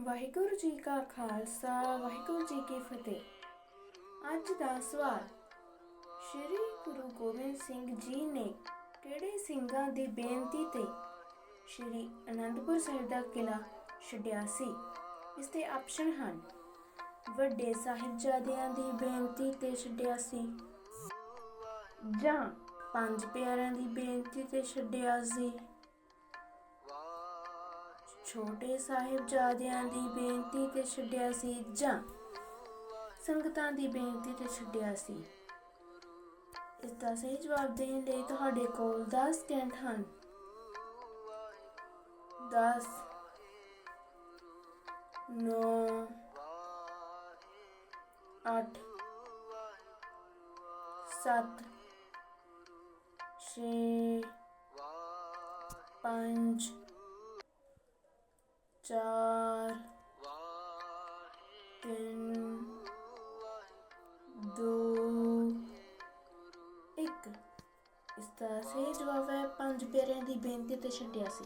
ਵਾਹਿਗੁਰੂ ਜੀ ਕਾ ਖਾਲਸਾ, ਵਾਹਿਗੁਰੂ ਜੀ ਕੀ ਫਤਿਹ। ਅੱਜ ਦਾ ਸਵਾਲ, ਸ਼੍ਰੀ ਗੁਰੂ ਗੋਬਿੰਦ ਸਿੰਘ ਜੀ ਨੇ ਕਿਹੜੇ ਸਿੰਘਾਂ ਦੀ ਬੇਨਤੀ ਤੇ ਸ਼੍ਰੀ ਅਨੰਦਪੁਰ ਸਾਹਿਬ ਦਾ ਕਿਲਾ ਛੱਡਿਆ ਸੀ? ਇਸ ਦੇ ਆਪਸ਼ਨ ਹਨ, ਵੱਡੇ ਸਾਹਿਬਜ਼ਾਦਿਆਂ ਦੀ ਬੇਨਤੀ ਤੇ ਛੱਡਿਆ ਸੀ ਜਾਂ ਪੰਜ ਪਿਆਰਿਆਂ ਦੀ ਬੇਨਤੀ ਤੇ ਛੱਡਿਆ ਸੀ। ਛੋਟੇ ਸਾਹਿਬਜ਼ਾਦਿਆਂ ਦੀ ਬੇਨਤੀ ਤੇ ਛੱਡਿਆ ਸੀ ਜਾਂ ਸੰਗਤਾਂ ਦੀ ਬੇਨਤੀ ਤੇ ਛੱਡਿਆ ਸੀ। ਇਸ ਦਾ ਸਹੀ ਜਵਾਬ ਦੇਣ ਲਈ ਤੁਹਾਡੇ ਕੋਲ 10 ਸਕਿੰਟ ਹਨ। 10 9 8 7 6 5 ਚਾਰ ਤਿੰਨ ਦੋ ਇੱਕ। ਇਸ ਦਾ ਸਹੀ ਜਵਾਬ ਹੈ। ਪੰਜ ਪਿਆਰਿਆਂ ਦੀ ਬੇਨਤੀ ਤੇ ਛੱਡਿਆ ਸੀ।